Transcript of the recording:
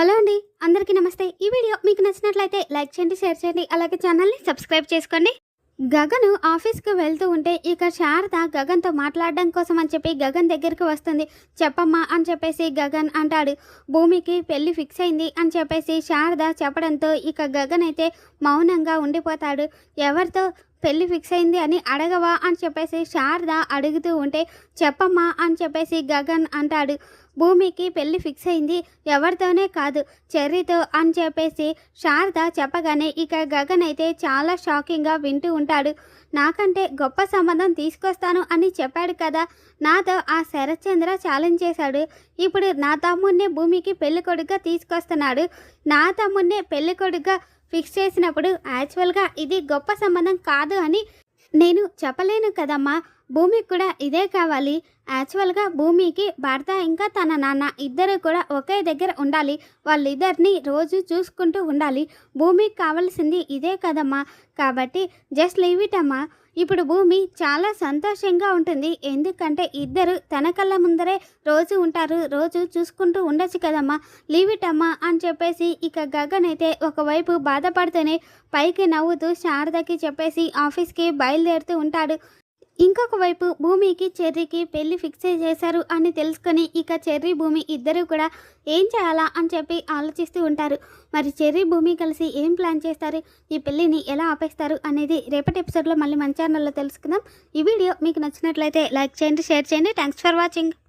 Hello అండి అందరికీ నమస్తే. ఈ వీడియో మీకు నచ్చినట్లయితే లైక్ చేయండి షేర్ చేయండి అలాగే ఛానల్ని సబ్స్క్రైబ్ చేసుకోండి. గగన్ ఆఫీస్కి వెళ్తూ ఉంటే ఇక శారద గగన్తో మాట్లాడడం కోసం అని చెప్పి గగన్ దగ్గరికి వస్తుంది. చెప్పమ్మా అని చెప్పేసి గగన్ అంటాడు. భూమికి పెళ్ళి ఫిక్స్ అయింది అని చెప్పేసి శారద చెప్పడంతో ఇక గగన్ అయితే మౌనంగా ఉండిపోతాడు. ఎవరితో పెళ్ళి ఫిక్స్ అయింది అని అడగవా అని చెప్పేసి శారద అడుగుతూ ఉంటే చెప్పమ్మా అని చెప్పేసి గగన్ అంటాడు. భూమికి పెళ్ళి ఫిక్స్ అయింది. ఎవరితోనే కాదు చెర్రీతో అని చెప్పేసి శారద చెప్పగానే ఇక గగన్ అయితే చాలా షాకింగ్గా వింటూ ఉంటాడు. నాకంటే గొప్ప సంబంధం తీసుకొస్తాను అని చెప్పాడు కదా నాతో ఆ శరత్చంద్ర ఛాలెంజ్ చేశాడు. ఇప్పుడు నా తమ్ముడినే భూమికి పెళ్ళి తీసుకొస్తున్నాడు. నా తమ్ముడినే పెళ్ళి ఫిక్స్ చేసినప్పుడు యాక్చువల్గా ఇది గొప్ప సంబంధం కాదు అని నేను చెప్పలేను కదమ్మా. భూమికి కూడా ఇదే కావాలి. యాక్చువల్గా భూమికి భర్త ఇంకా తన నాన్న ఇద్దరు కూడా ఒకే దగ్గర ఉండాలి. వాళ్ళిద్దరిని రోజు చూసుకుంటూ ఉండాలి. భూమికి కావాల్సింది ఇదే కదమ్మా. కాబట్టి జస్ట్ లీవ్ ఇట్ అమ్మా. ఇప్పుడు భూమి చాలా సంతోషంగా ఉంటుంది. ఎందుకంటే ఇద్దరు తన కళ్ళ ముందరే రోజు ఉంటారు. రోజు చూసుకుంటూ ఉండొచ్చు కదమ్మా. లీవ్ ఇట్ అమ్మా అని చెప్పేసి ఇక గగన్ అయితే ఒకవైపు బాధపడుతూనే పైకి నవ్వుతూ శారదకి చెప్పేసి ఆఫీస్కి బయలుదేరుతూ ఉంటాడు. ఇంకొక వైపు భూమికి చెర్రీకి పెళ్ళి ఫిక్స్ చేశారు అని తెలుసుకొని ఇక చెర్రీ భూమి ఇద్దరు కూడా ఏం చేయాలా అని చెప్పి ఆలోచిస్తూ ఉంటారు. మరి చెర్రీ భూమి కలిసి ఏం ప్లాన్ చేస్తారు? ఈ పెళ్ళిని ఎలా ఆపేస్తారు అనేది రేపటి ఎపిసోడ్లో మళ్ళీ మన ఛానల్లో తెలుసుకుందాం. ఈ వీడియో మీకు నచ్చినట్లయితే లైక్ చేయండి షేర్ చేయండి. Thanks for watching